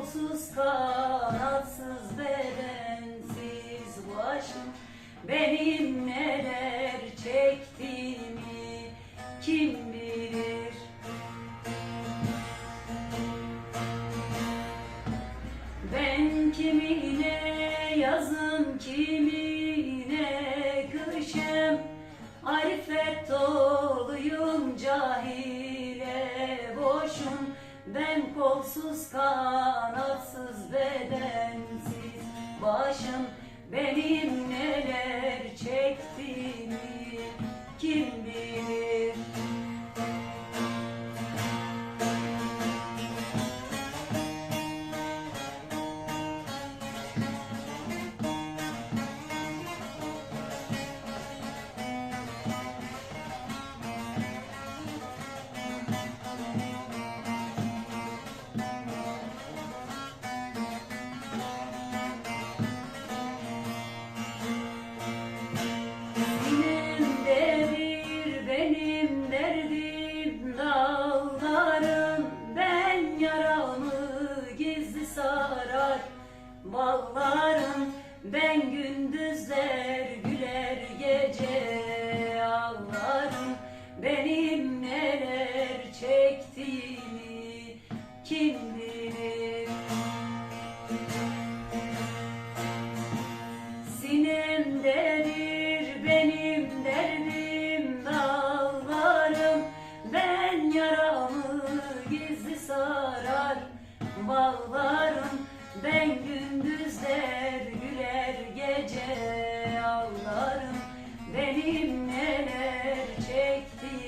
Kolsuz kanatsız bedensiz başım. Benim neler çektiğimi kim bilir? Ben kimine yazım kimine kışım Arifet doluyum cahil kolsuz kanatsız bedensiz başım Benim neler çektiğimi kim çektiğimi kim bilir? Sinemdedir benim derdim dağlarım. Ben yaramı gizli sarar bağlarım Ben gündüzler güler gece ağlarım. Benim neler çektiğimi